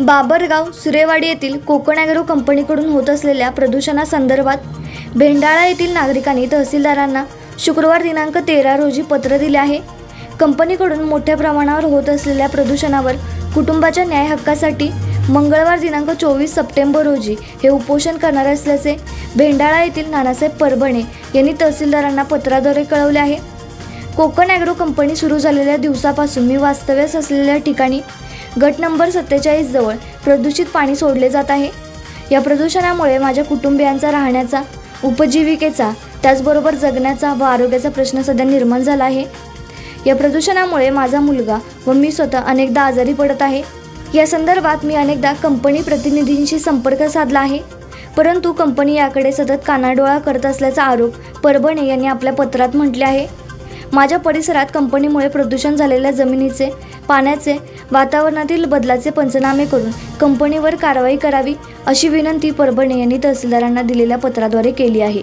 बाबरगाव सुरेवाडी येथील कोकण ॲग्रो कंपनीकडून होत असलेल्या प्रदूषणासंदर्भात भेंडाळा येथील नागरिकांनी तहसीलदारांना शुक्रवार दिनांक तेरा रोजी पत्र दिले आहे. कंपनीकडून मोठ्या प्रमाणावर होत असलेल्या प्रदूषणावर कुटुंबाच्या न्याय हक्कासाठी मंगळवार दिनांक चोवीस सप्टेंबर रोजी हे उपोषण करणार असल्याचे भेंडाळा येथील नानासाहेब परभणे यांनी तहसीलदारांना पत्राद्वारे कळवले आहे. कोकण ॲग्रो कंपनी सुरू झालेल्या दिवसापासून मी वास्तव्यास असलेल्या ठिकाणी गट नंबर सत्तेचाळीस जवळ प्रदूषित पाणी सोडले जात आहे. या प्रदूषणामुळे माझ्या कुटुंबियांचा राहण्याचा उपजीविकेचा त्याचबरोबर जगण्याचा व आरोग्याचा प्रश्न सध्या निर्माण झाला आहे. या प्रदूषणामुळे माझा मुलगा व मी स्वतः अनेकदा आजारी पडत आहे. या संदर्भात मी अनेकदा कंपनी प्रतिनिधींशी संपर्क साधला आहे. परंतु कंपनी याकडे सतत कानाडोळा करत असल्याचा आरोप परभणे यांनी आपल्या पत्रात म्हटले आहे. माझ्या परिसरात कंपनीमुळे प्रदूषण झालेल्या जमिनीचे पाण्याचे वातावरणातील बदलाचे पंचनामे करून कंपनीवर कारवाई करावी अशी विनंती परभणे यांनी तहसीलदारांना दिलेल्या पत्राद्वारे केली आहे.